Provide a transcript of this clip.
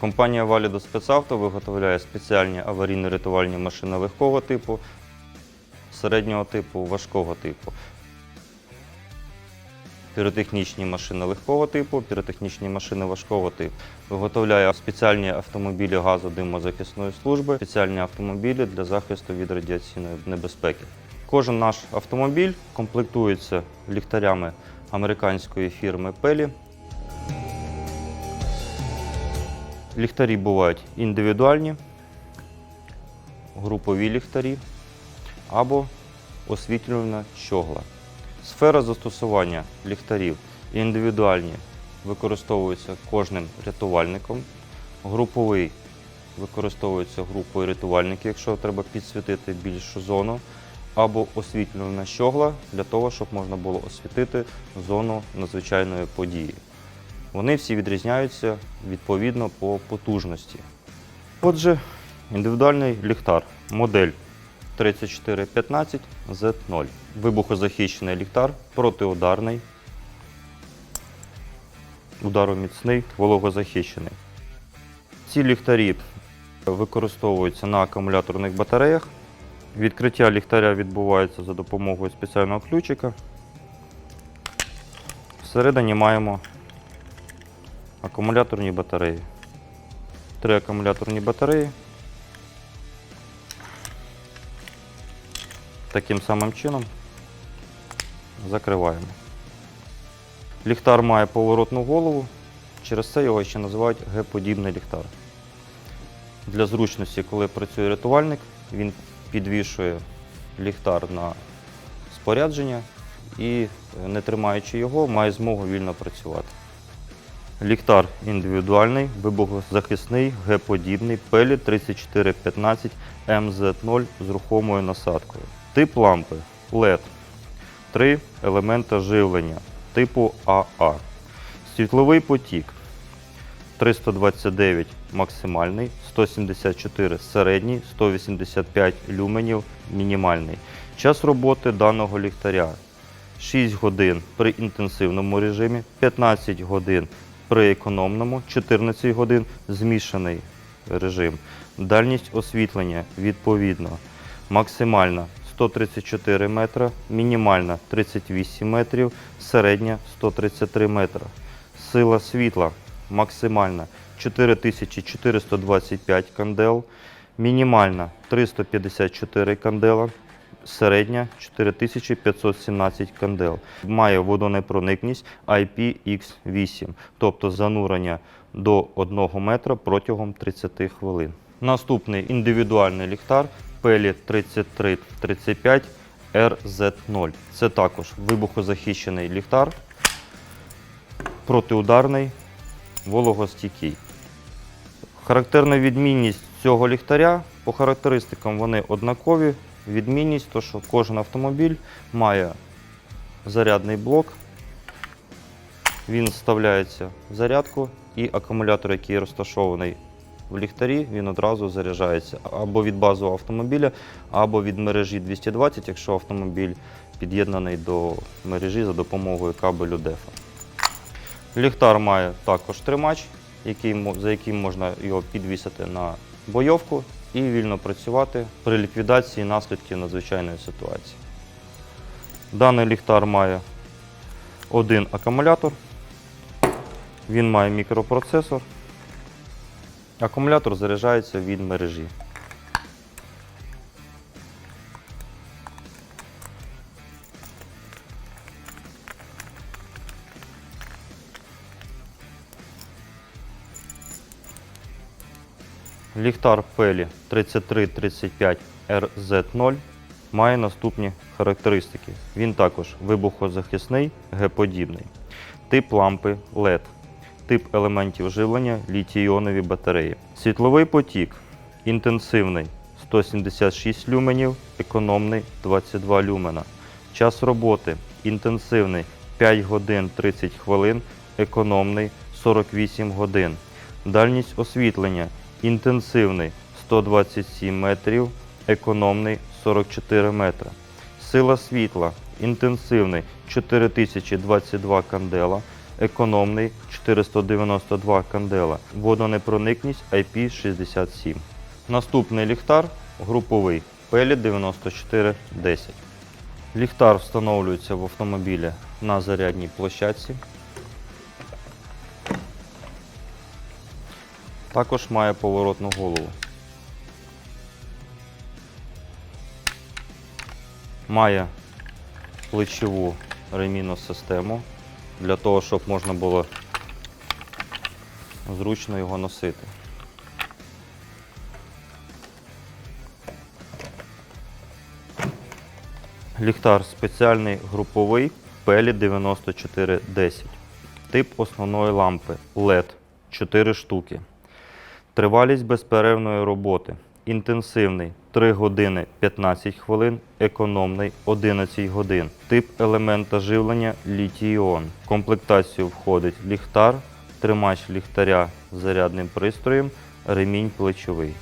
Компанія Valido Спецавто виготовляє спеціальні аварійно-рятувальні машини легкого типу, середнього типу, важкого типу. Піротехнічні машини легкого типу, піротехнічні машини важкого типу. Виготовляє спеціальні автомобілі газодимозахисної служби, спеціальні автомобілі для захисту від радіаційної небезпеки. Кожен наш автомобіль комплектується ліхтарями американської фірми Пелі. Ліхтарі бувають індивідуальні, групові ліхтарі або освітлювальна щогла. Сфера застосування ліхтарів індивідуальні використовуються кожним рятувальником, груповий використовується групою рятувальників, якщо треба підсвітити більшу зону, або освітлювальна щогла для того, щоб можна було освітити зону надзвичайної події. Вони всі відрізняються відповідно по потужності. Отже, індивідуальний ліхтар, модель 3415 Z0. Вибухозахищений ліхтар, протиударний, удароміцний, вологозахищений. Ці ліхтарі використовуються на акумуляторних батареях. Відкриття ліхтаря відбувається за допомогою спеціального ключика. Всередині маємо акумуляторні батареї. Три акумуляторні батареї. Таким самим чином закриваємо. Ліхтар має поворотну голову, через це його ще називають Г-подібний ліхтар. Для зручності, коли працює рятувальник, він підвішує ліхтар на спорядження і, е, не тримаючи його, має змогу вільно працювати. Ліхтар індивідуальний, вибухозахисний, Г-подібний, пелі 3415 МЗ0 з рухомою насадкою. Тип лампи LED. Три елемента живлення типу АА. Світловий потік 329 максимальний, 174 середній, 185 люменів мінімальний. Час роботи даного ліхтаря 6 годин при інтенсивному режимі, 15 годин при економному, 14 годин змішаний режим. Дальність освітлення відповідно максимальна 134 метра, мінімальна 38 метрів, середня 133 метра. Сила світла максимальна 4425 кандел, мінімальна 354 кандела, середня 4517 кандел. Має водонепроникність IPX8, тобто занурення до 1 метра протягом 30 хвилин. Наступний індивідуальний ліхтар Пелі 3335 RZ0. Це також вибухозахищений ліхтар, протиударний, вологостійкий. Характерна відмінність цього ліхтаря по характеристикам вони однакові. Відмінність то, що кожен автомобіль має зарядний блок. Він вставляється в зарядку і акумулятор, який розташований в ліхтарі, він одразу заряджається або від базового автомобіля, або від мережі 220, якщо автомобіль під'єднаний до мережі за допомогою кабелю DEFA. Ліхтар має також тримач, за яким можна його підвісити на бойовку і вільно працювати при ліквідації наслідків надзвичайної ситуації. Даний ліхтар має один акумулятор, він має мікропроцесор. Акумулятор заряджається від мережі. Ліхтар Пелі 3335 RZ0 має наступні характеристики. Він також вибухозахисний, Г-подібний. Тип лампи LED. Тип елементів живлення літій-іонові батареї. Світловий потік інтенсивний 176 люменів, економний 22 люмена. Час роботи інтенсивний 5 годин 30 хвилин, економний 48 годин. Дальність освітлення інтенсивний 127 метрів, економний 44 метри. Сила світла інтенсивний 4022 кандела, економний 492 кандела, водонепроникність IP67. Наступний ліхтар груповий Пелі 9410. Ліхтар встановлюється в автомобілі на зарядній площадці. Також має поворотну голову. Має плечову ремінну систему для того, щоб можна було зручно його носити. Ліхтар спеціальний груповий Пелі 9410. Тип основної лампи LED 4 штуки. Тривалість безперервної роботи. Інтенсивний 3 години 15 хвилин, економний 11 годин. Тип елемента живлення літій-іон. В комплектацію входить ліхтар, тримач ліхтаря з зарядним пристроєм, ремінь плечовий.